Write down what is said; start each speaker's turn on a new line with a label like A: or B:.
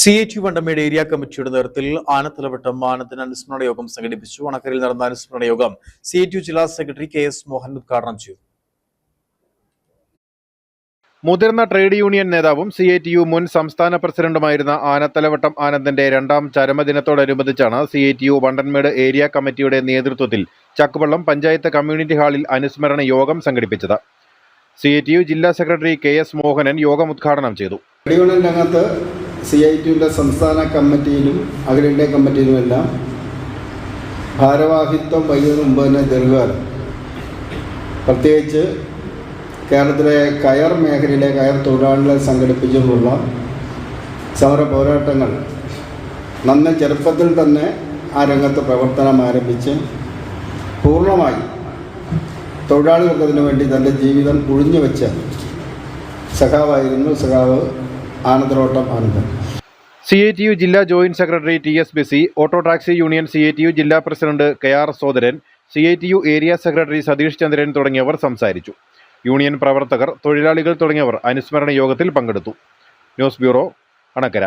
A: C A T വണ്ടമ്മയുടെ area കമ്മിറ്റിയുടെ നേതൃത്വത്തിൽ ആനത്തലവട്ടം ആനന്ദൻ അനുസ്മരണ യോഗം സംഘടിപ്പിച്ചു. അണക്കരയിൽ നടന്ന അനുസ്മരണ യോഗം സി എ ടി ജില്ലാ സെക്രട്ടറി കെ എസ് മോഹൻ ഉദ്ഘാടനം ചെയ്തു.
B: മുതിർന്ന ട്രേഡ് യൂണിയൻ നേതാവും സി ഐ ടി യു മുൻ സംസ്ഥാന പ്രസിഡന്റുമായിരുന്ന ആനത്തലവട്ടം ആനന്ദന്റെ രണ്ടാം ചരമദിനത്തോടനുബന്ധിച്ചാണ് C I T U Vandanmedu area കമ്മിറ്റിയുടെ നേതൃത്വത്തിൽ ചക്കുവള്ളം പഞ്ചായത്ത് കമ്മ്യൂണിറ്റി ഹാളിൽ അനുസ്മരണ യോഗം സംഘടിപ്പിച്ചത്. സി ഐ ടി യു ജില്ലാ സെക്രട്ടറി കെ എസ് മോഹനൻ യോഗം ഉദ്ഘാടനം ചെയ്തു.
C: ട്രേഡ് യൂണിയൻ രംഗത്ത് സി ഐ ടിയുടെ സംസ്ഥാന കമ്മിറ്റിയിലും അഖിലേന്ത്യാ കമ്മിറ്റിയിലുമെല്ലാം ഭാരവാഹിത്വം വൈകുന്നതിന് മുമ്പ് തന്നെ ദീർഘകാലം. പ്രത്യേകിച്ച് കേരളത്തിലെ കയർ മേഖലയിലെ കയർ തൊഴിലാളികളെ സംഘടിപ്പിച്ചുകൊണ്ടുള്ള സമര പോരാട്ടങ്ങൾ നന്ന ചെറുപ്പത്തിൽ തന്നെ ആ രംഗത്ത് പ്രവർത്തനം ആരംഭിച്ച് പൂർണമായി തൊഴിലാളികൾക്കതിനു വേണ്ടി തന്റെ ജീവിതം ഉഴിഞ്ഞു വെച്ച സഖാവായിരുന്നു സഖാവ് ആനന്ദരോട്ടം Anandan
B: C I T U ജില്ലാ joint secretary T S BC auto taxi union C I T U ജില്ലാ president K R Sodaran C I T U area secretary Satheesh Chandran തുടങ്ങിയവർ സംസാരിച്ചു. യൂണിയൻ പ്രവർത്തകർ തൊഴിലാളികൾ തുടങ്ങിയവർ അനുസ്മരണ യോഗത്തിൽ പങ്കെടുത്തു. News bureau Anakkara.